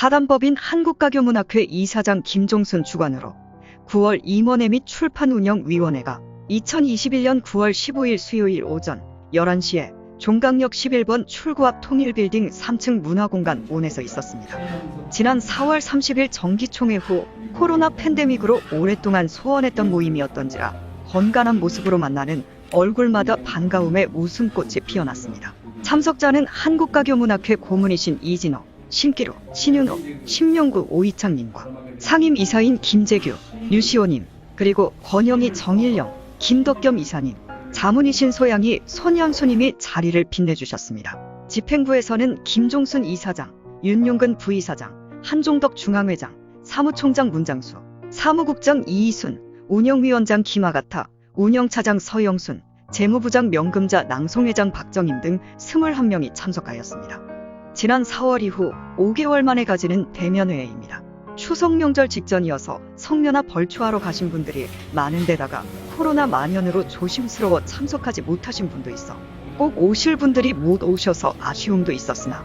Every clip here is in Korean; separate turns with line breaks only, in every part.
사단법인 한국가교문학회 이사장 김종순 주관으로 9월 임원회 및 출판 운영 위원회가 2021년 9월 15일 수요일 오전 11시에 종강역 11번 출구 앞 통일빌딩 3층 문화공간 온에서 있었습니다. 지난 4월 30일 정기총회 후 코로나 팬데믹으로 오랫동안 소원했던 모임이었던지라 건강한 모습으로 만나는 얼굴마다 반가움의 웃음꽃이 피어났습니다. 참석자는 한국가교문학회 고문이신 이진호, 신기루, 신윤호, 신명구 오이창님과 상임 이사인 김재규, 류시호님, 그리고 권영희 정일영, 김덕겸 이사님, 자문이신 소양이 손현수님이 자리를 빛내주셨습니다. 집행부에서는 김종순 이사장, 윤용근 부이사장, 한종덕 중앙회장, 사무총장 문장수, 사무국장 이희순, 운영위원장 김아가타, 운영차장 서영순, 재무부장 명금자 낭송회장 박정임 등 21명이 참석하였습니다. 지난 4월 이후 5개월 만에 가지는 대면회의입니다. 추석 명절 직전이어서 성묘나 벌초하러 가신 분들이 많은데다가 코로나 만연으로 조심스러워 참석하지 못하신 분도 있어 꼭 오실 분들이 못 오셔서 아쉬움도 있었으나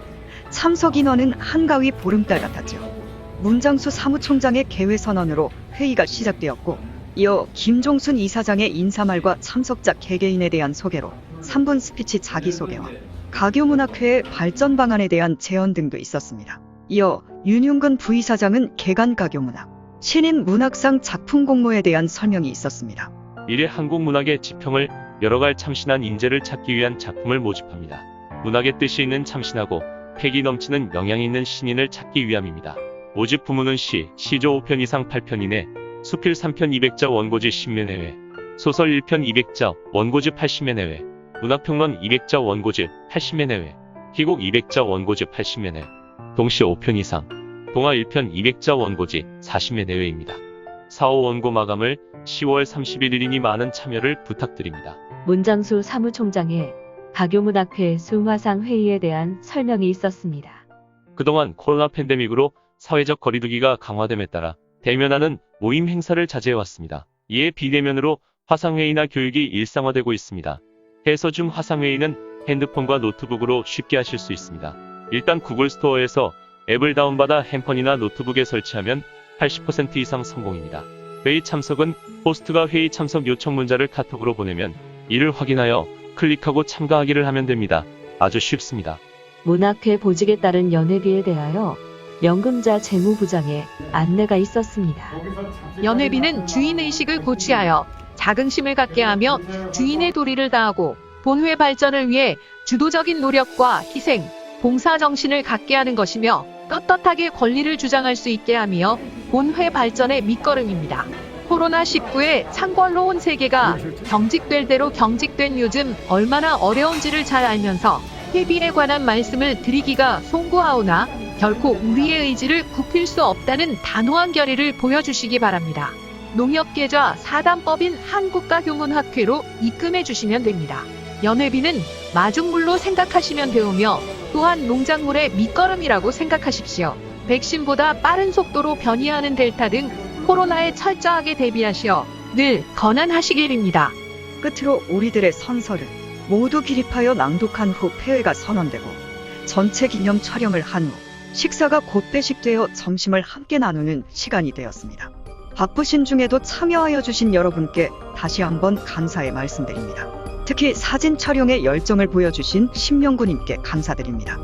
참석 인원은 한가위 보름달 같았죠. 문장수 사무총장의 개회 선언으로 회의가 시작되었고 이어 김종순 이사장의 인사말과 참석자 개개인에 대한 소개로 3분 스피치 자기소개와 가교문학회의 발전 방안에 대한 제언 등도 있었습니다. 이어 윤용근 부이사장은 개간 가교문학, 신인 문학상 작품 공모에 대한 설명이 있었습니다.
미래 한국 문학의 지평을 열어갈 참신한 인재를 찾기 위한 작품을 모집합니다. 문학의 뜻이 있는 참신하고 패기 넘치는 영향 있는 신인을 찾기 위함입니다. 모집 부문은 시, 시조 5편 이상 8편 이내, 수필 3편 200자 원고지 10매 내외, 소설 1편 200자 원고지 80매 내외, 문학평론 200자 원고지 80매 내외, 희곡 200자 원고지 80매 내외, 동시 5편 이상, 동화 1편 200자 원고지 40매 내외입니다. 4호 원고 마감을 10월 31일이니 많은 참여를 부탁드립니다.
문장수 사무총장의 가교문학회 수화상 회의에 대한 설명이 있었습니다.
그동안 코로나 팬데믹으로 사회적 거리두기가 강화됨에 따라 대면하는 모임 행사를 자제해왔습니다. 이에 비대면으로 화상회의나 교육이 일상화되고 있습니다. 해서 중 화상회의는 핸드폰과 노트북으로 쉽게 하실 수 있습니다. 일단 구글 스토어에서 앱을 다운받아 핸폰이나 노트북에 설치하면 80% 이상 성공입니다. 회의 참석은 호스트가 회의 참석 요청 문자를 카톡으로 보내면 이를 확인하여 클릭하고 참가하기를 하면 됩니다. 아주 쉽습니다.
문학회 보직에 따른 연회비에 대하여 명금자 재무부장의 안내가 있었습니다.
연회비는 주인의식을 고취하여 자긍심을 갖게 하며 주인의 도리를 다하고 본회 발전을 위해 주도적인 노력과 희생, 봉사 정신을 갖게 하는 것이며 떳떳하게 권리를 주장할 수 있게 하며 본회 발전의 밑거름입니다. 코로나19에 창궐로 온 세계가 경직될 대로 경직된 요즘 얼마나 어려운지를 잘 알면서 회비에 관한 말씀을 드리기가 송구하오나 결코 우리의 의지를 굽힐 수 없다는 단호한 결의를 보여주시기 바랍니다. 농협계좌 사단법인 한국가교문학회로 입금해 주시면 됩니다. 연회비는 마중물로 생각하시면 되오며 또한 농작물의 밑거름이라고 생각하십시오. 백신보다 빠른 속도로 변이하는 델타 등 코로나에 철저하게 대비하시어 늘 건안하시길입니다.
끝으로 우리들의 선서를 모두 기립하여 낭독한 후 폐회가 선언되고 전체 기념 촬영을 한 후 식사가 곧 배식되어 점심을 함께 나누는 시간이 되었습니다. 바쁘신 중에도 참여하여 주신 여러분께 다시 한번 감사의 말씀드립니다. 특히 사진 촬영에 열정을 보여주신 신명구님께 감사드립니다.